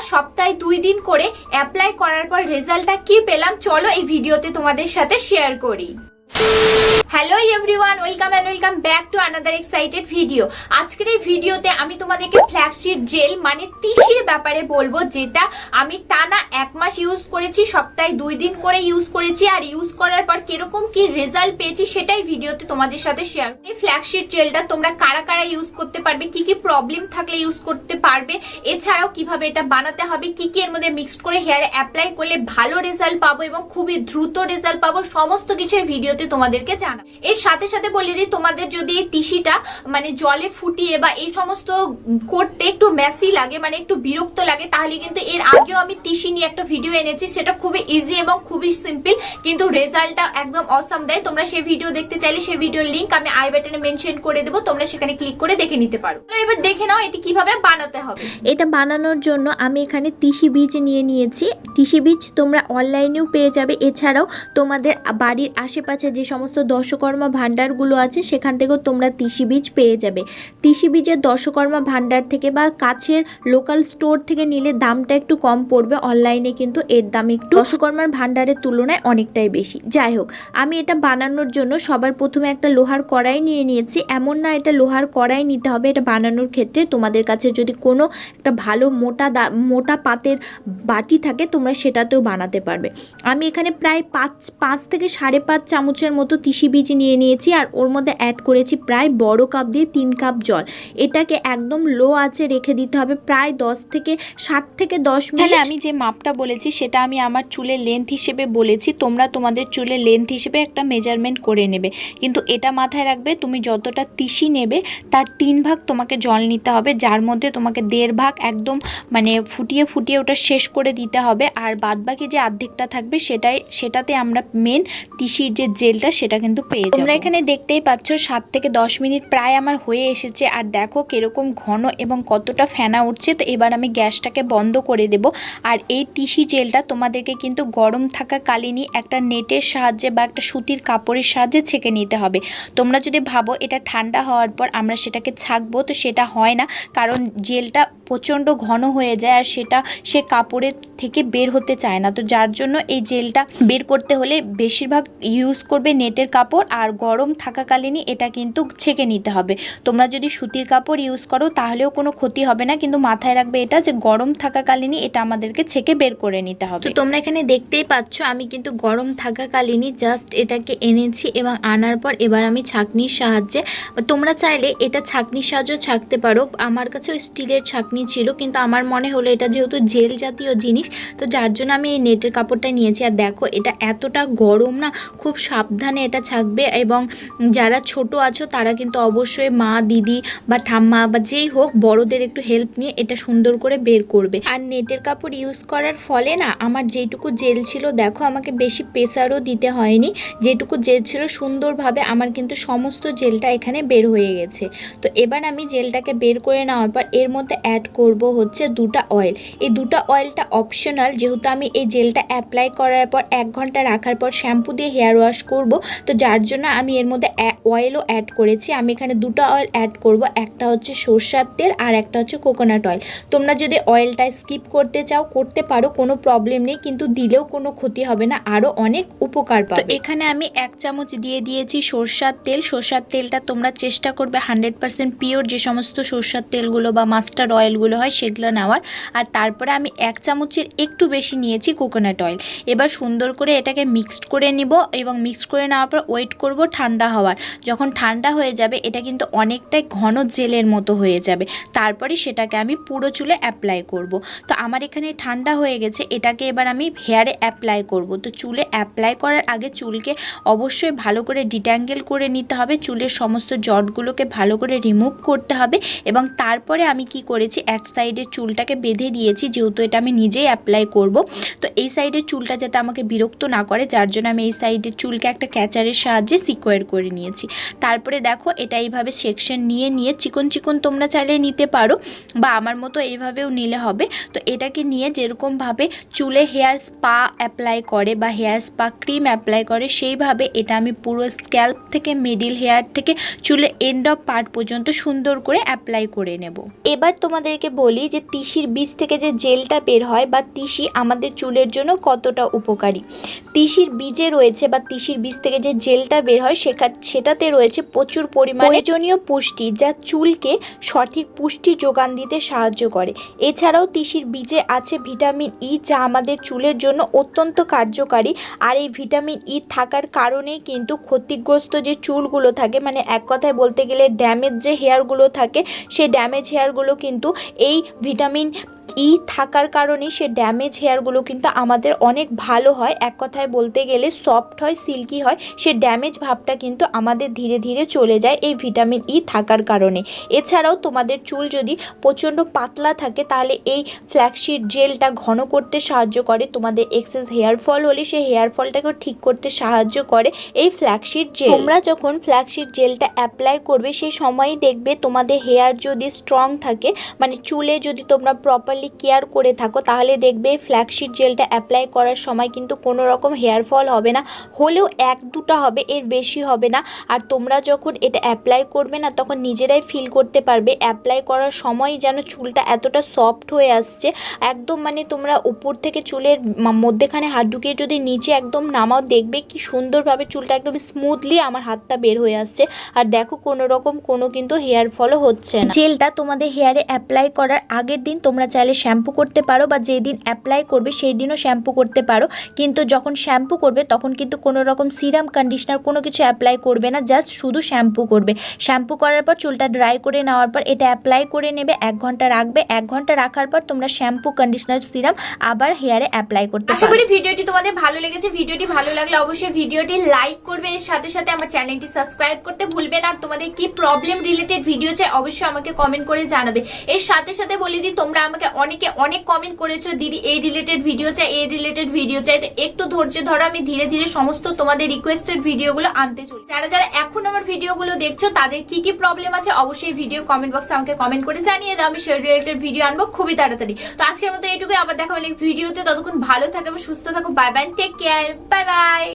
সপ্তাহে দুই দিন করে অ্যাপ্লাই করার পর রেজাল্টটা কি পেলাম? চলো এই ভিডিওতে তোমাদের সাথে শেয়ার করি। Hello everyone welcome and welcome back to another excited video আজকের এই ভিডিওতে আমি তোমাদেরকে ফ্ল্যাগশিট জেল মানে তিসির ব্যাপারে বলব, যেটা আমি টানা এক মাস ইউজ করেছি, সপ্তাহে দুই দিন করে ইউজ করেছি, আর ইউজ করার পর কীরকম কি রেজাল্ট পেয়েছি সেটাই ভিডিওতে তোমাদের সাথে শেয়ার এই ফ্ল্যাগশিট জেলটা তোমরা কারা কারা ইউজ করতে পারবে, কি কি প্রবলেম থাকলে ইউজ করতে পারবে, এছাড়াও কীভাবে এটা বানাতে হবে, কি কি এর মধ্যে মিক্সড করে হেয়ারে অ্যাপ্লাই করলে ভালো রেজাল্ট পাবো এবং খুবই দ্রুত রেজাল্ট পাবো, সমস্ত কিছু ভিডিওতে তোমাদেরকে জানাব এর সাথে সাথে বলে দিই, তোমাদের যদি তিসিটা মানে জলে ফুটিয়ে বা এই সমস্ত করতে একটু মেসি লাগে মানে একটু বিরক্ত লাগে, তাহলে কিন্তু এর আগেও আমি তিসি নিয়ে একটা ভিডিও এনেছি, সেটা খুবই ইজি এবং খুবই সিম্পল কিন্তু রেজাল্টটা একদম অসাম দেয়। তোমরা সেই ভিডিও দেখতে চাইলে সেই ভিডিওর লিংক আমি আই বাটনে মেনশন করে দেবো, তোমরা সেখানে ক্লিক করে দেখে নিতে পারো। তো এবার দেখে নাও এটি কীভাবে বানাতে হবে। এটা বানানোর জন্য আমি এখানে তিসি বীজ নিয়ে নিয়েছি। তিসি বীজ তোমরা অনলাইনেও পেয়ে যাবে। এছাড়াও তোমাদের বাড়ির আশেপাশে যে সমস্ত দশকর্মা ভাণ্ডারগুলো আছে, সেখান থেকেও তোমরা তিসি বীজ পেয়ে যাবে। তিসি বীজের দশকর্মা ভাণ্ডার থেকে বা কাছের লোকাল স্টোর থেকে নিলে দামটা একটু কম পড়বে অনলাইনে কিন্তু এর দাম একটু দশকর্মার ভাণ্ডারের তুলনায় অনেকটাই বেশি। যাই হোক, আমি এটা বানানোর জন্য সবার প্রথমে একটা লোহার কড়াই নিয়ে নিয়েছি। এমন না এটা লোহার কড়াই নিতে হবে, এটা বানানোর ক্ষেত্রে তোমাদের কাছে যদি কোনো একটা ভালো মোটা মোটা পাতের বাটি থাকে, তোমরা সেটাতেও বানাতে পারবে। আমি এখানে প্রায় পাঁচ পাঁচ থেকে সাড়ে পাঁচ চামচের মতো তিসি বীজ নিয়ে নিয়েছি আর ওর মধ্যে অ্যাড করেছি প্রায় বড় কাপ দিয়ে তিন কাপ জল। এটাকে একদম লো আঁচে রেখে দিতে হবে, প্রায় দশ থেকে সাত থেকে দশ মিনিট। আমি যে মাপটা বলেছি, সেটা আমি আমার চুলের লেন্থ হিসেবে বলেছি। তোমরা তোমাদের চুলের লেন্থ হিসেবে একটা মেজারমেন্ট করে নেবে। কিন্তু এটা মাথায় রাখবে, তুমি যতটা তিসি নেবে, তার তিন ভাগ তোমাকে জল নিতে হবে। যার মধ্যে তোমাকে দেড় ভাগ একদম মানে ফুটিয়ে ফুটিয়ে ওটা শেষ করে দিতে হবে। আর বাদবাকি যে অর্ধেকটা থাকবে, সেটাই, সেটাতে আমরা মেন তিসির যে জেলটা সেটা কিন্তু পেয়ে যাব। তোমরা এখানে দেখতেই পাচ্ছ সাত থেকে দশ মিনিট প্রায় আমার হয়ে এসেছে। আর দেখো কীরকম ঘন এবং কতটা ফেনা উঠছে। তো এবার আমি গ্যাসটাকে বন্ধ করে দেব। আর এই তিসি জেলটা তোমাদেরকে কিন্তু গরম থাকা কালীনই একটা নেটের সাহায্যে বা একটা সুতির কাপড়ের সাহায্যে ছেঁকে নিতে হবে। তোমরা যদি ভাবো এটা ঠান্ডা হওয়ার পর আমরা সেটাকে ছাকবো তো সেটা হয় না। কারণ জেলটা প্রচণ্ড ঘন হয়ে যায় আর সেটা সে কাপড়ের থেকে বের হতে চায় না। তো যার জন্য এই জেলটা বের করতে হলে বেশিরভাগ ইউজ করবে নেটের কাপড় আর গরম থাকাকালীনই এটা কিন্তু ছেঁকে নিতে হবে। তোমরা যদি সুতির কাপড় ইউজ করো তাহলেও কোনো ক্ষতি হবে না, কিন্তু মাথায় রাখবে এটা যে গরম থাকাকালীনই এটা আমাদেরকে ছেঁকে বের করে নিতে হবে। তো তোমরা এখানে দেখতেই পাচ্ছ আমি কিন্তু গরম থাকাকালীনই জাস্ট এটাকে এনেছি এবং আনার পর এবার আমি ছাঁকনির সাহায্যে, তোমরা চাইলে এটা ছাঁকনির সাহায্যে ছাঁকতে পারো। আমার কাছেও স্টিলের ছাঁকনি ছিল, কিন্তু আমার মনে হলো এটা যেহেতু জেল জাতীয় জিনিস, তো যার জন্য আমি এই নেটের কাপড়টা নিয়েছি। আর দেখো, এটা এতটা গরম না, খুব সাবধানে এটা ছাকবে এবং যারা ছোট আছো, তারা কিন্তু অবশ্যই মা, দিদি বা ঠাম্মা বা যেই হোক, বড়দের একটু হেল্প নিয়ে এটা সুন্দর করে বের করবে। আর নেটের কাপড় ইউজ করার ফলে না, আমার যেটুকু জেল ছিল, দেখো আমাকে বেশি প্রেসারও দিতে হয়নি। যেটুকু জেল ছিল, সুন্দরভাবে আমার কিন্তু সমস্ত জেলটা এখানে বের হয়ে গেছে। তো এবার আমি জেলটাকে বের করে নেওয়ার পর, এর মধ্যে অ্যাড করব হচ্ছে দুটা অয়েল এই দুটা অয়েলটা অপশনাল যেহেতু আমি এই জেলটা অ্যাপ্লাই করার পর এক ঘণ্টা রাখার পর শ্যাম্পু দিয়ে হেয়ার ওয়াশ করব তো যার জন্য আমি এর মধ্যে অয়েলও অ্যাড করেছি। আমি এখানে দুটো অয়েল অ্যাড করব একটা হচ্ছে সর্ষার তেল আর একটা হচ্ছে কোকোনাট অয়েল তোমরা যদি অয়েলটা স্কিপ করতে চাও করতে পারো কোনো প্রবলেম নেই কিন্তু দিলেও কোনো ক্ষতি হবে না আরও অনেক উপকার পাবে। এখানে আমি এক চামচ দিয়ে দিয়েছি সর্ষার তেল। সর্ষার তেলটা তোমরা চেষ্টা করবে হান্ড্রেড পার্সেন্ট পিওর যে সমস্ত সর্ষার তেলগুলো বা মাস্টার্ড অয়েলগুলো হয় সেগুলো নেওয়ার। আর তারপরে আমি এক চামচের একটু বেশি নিয়েছি কোকোনাট অয়েল এবার সুন্দর করে এটাকে মিক্সড করে নিব এবং মিক্স করে নেওয়ার পর ওয়েট করব ঠান্ডা হওয়ার। যখন ঠান্ডা হয়ে যাবে, এটা কিন্তু অনেকটাই ঘন জেলের মতো হয়ে যাবে। তারপরে সেটাকে আমি পুরো চুলে অ্যাপ্লাই করব। তো আমার এখানে ঠান্ডা হয়ে গেছে, এটাকে এবার আমি হেয়ারে অ্যাপ্লাই করব। তো চুলে অ্যাপ্লাই করার আগে চুলকে অবশ্যই ভালো করে ডিট্যাঙ্গেল করে নিতে হবে। চুলের সমস্ত জটগুলোকে ভালো করে রিমুভ করতে হবে এবং তারপরে আমি কি করেছি এক সাইডের চুলটাকে বেঁধে দিয়েছি, যেহেতু এটা আমি নিজেই অ্যাপ্লাই করব। তো এই সাইডের চুলটা যাতে আমাকে বিরক্ত না করে, যার জন্য আমি এই সাইডের চুলকে একটা ক্যাচারের সাহায্যে সিকোয়ার করে নিয়েছি। তারপরে দেখো, এটা এইভাবে সেকশন নিয়ে নিয়ে চিকন চিকন তোমরা চাইলে নিতে পারো, বা আমার মতো এইভাবেও নিলে হবে। তো এটাকে নিয়ে যেরকমভাবে চুলে হেয়ার স্পা অ্যাপ্লাই করে বা হেয়ার স্পা ক্রিম অ্যাপ্লাই করে, সেইভাবে এটা আমি পুরো স্ক্যাল্প থেকে মিডিল হেয়ার থেকে চুলে এন্ড অফ পার্ট পর্যন্ত সুন্দর করে অ্যাপ্লাই করে নেব। এবার তোমাদের তোমাদেরকে বলি যে তিসির বীজ থেকে যে জেলটা বের হয় বা তিসি আমাদের চুলের জন্য কতটা উপকারী। তিসির বীজে রয়েছে বা তিসির বীজ থেকে যে জেলটা বের হয় সেখা, সেটাতে রয়েছে প্রচুর পরিমাণে প্রয়োজনীয় পুষ্টি যা চুলকে সঠিক পুষ্টি যোগান দিতে সাহায্য করে। এছাড়াও তিসির বীজে আছে ভিটামিন ই যা আমাদের চুলের জন্য অত্যন্ত কার্যকারী আর এই ভিটামিন ই থাকার কারণেই কিন্তু ক্ষতিগ্রস্ত যে চুলগুলো থাকে মানে এক কথায় বলতে গেলে ড্যামেজ যে হেয়ারগুলো থাকে, সেই ড্যামেজ হেয়ারগুলো কিন্তু এই ভিটামিন ই থাকার কারণে সে ড্যামেজ হেয়ারগুলো কিন্তু আমাদের অনেক ভালো হয়। এক কথায় বলতে গেলে সফট হয় সিল্কি হয়, সে ড্যামেজ ভাবটা কিন্তু আমাদের ধীরে ধীরে চলে যায় এই ভিটামিন ই থাকার কারণে। এছাড়াও তোমাদের চুল যদি প্রচণ্ড পাতলা থাকে, তাহলে এই ফ্ল্যাক্সিড জেলটা ঘন করতে সাহায্য করে। তোমাদের এক্সেস হেয়ার ফল হলে সে হেয়ার ফলটাকেও ঠিক করতে সাহায্য করে এই ফ্ল্যাক্সিড জেল তোমরা যখন ফ্ল্যাক্সিড জেলটা অ্যাপ্লাই করবে, সেই সময়ই দেখবে তোমাদের হেয়ার যদি স্ট্রং থাকে মানে চুলে যদি তোমরা প্রপারলি কেয়ার করে থাকো, তাহলে দেখবে ফ্ল্যাক্সিড জেলটা অ্যাপ্লাই করার সময় কিন্তু কোনো রকম হেয়ার ফল হবে না, হলেও এক দুটো হবে, এর বেশি হবে না। আর তোমরা যখন এটা অ্যাপ্লাই করবে না, তখন নিজেরাই ফিল করতে পারবে অ্যাপ্লাই করার সময় যেন চুলটা এতটা সফট হয়ে আসছে। একদম মানে তোমরা উপর থেকে চুলের মধ্যেখানে হাত ঢুকিয়ে যদি নিচে একদম নামাও, দেখবে কি সুন্দরভাবে চুলটা একদম স্মুথলি আমার হাতটা বের হয়ে আসছে। আর দেখো কোনো রকম কোনো কিন্তু হেয়ার ফলও হচ্ছে না। জেলটা তোমাদের হেয়ারে অ্যাপ্লাই করার আগের দিন তোমরা চাইলে শ্যাম্পু করতে পারো বা যেই দিন অ্যাপ্লাই করবে সেই দিনও শ্যাম্পু করতে পারো। কিন্তু যখন শ্যাম্পু করবে তখন কিন্তু কোনো রকম সিরাম কন্ডিশনার কোনো কিছু অ্যাপ্লাই করবে না জাস্ট শুধু শ্যাম্পু করবে। শ্যাম্পু করার পর চুলটা ড্রাই করে নেওয়ার পর এটা অ্যাপ্লাই করে নেবে এক ঘণ্টা রাখবে এক ঘণ্টা রাখার পর তোমরা শ্যাম্পু কন্ডিশনার সিরাম আবার হেয়ারে অ্যাপ্লাই করতে আশা পারো। করি ভিডিওটি তোমাদের ভালো লেগেছে। ভিডিওটি ভালো লাগলে অবশ্যই ভিডিওটি লাইক করবে। এর সাথে সাথে আমার চ্যানেলটি সাবস্ক্রাইব করতে ভুলবে না। তোমাদের কি প্রবলেম রিলেটেড ভিডিও চাই অবশ্যই আমাকে কমেন্ট করে জানাবে। এর সাথে সাথে বলে দিই তোমরা আমাকে অনেকে অনেক কমেন্ট করেছ, দিদি, এই রিলেটেড ভিডিও চাই, এই রিলেটেড ভিডিও চাই। তো একটু ধৈর্য ধরো, আমি ধীরে ধীরে সমস্ত তোমাদের রিকোয়েস্টেড ভিডিওগুলো আনতে চলি যারা যারা এখন আমার ভিডিওগুলো দেখছ, তাদের কি কি প্রবলেম আছে, অবশ্যই ভিডিওর কমেন্ট বক্সে আমাকে কমেন্ট করে জানিয়ে দাও, আমি সেই রিলেটেড ভিডিও আনব খুবই তাড়াতাড়ি। তো আজকের মতো এইটুকুই, আবার দেখাবো নেক্সট ভিডিওতে ততক্ষণ ভালো থাকো, সুস্থ থাকো bye bye take care bye bye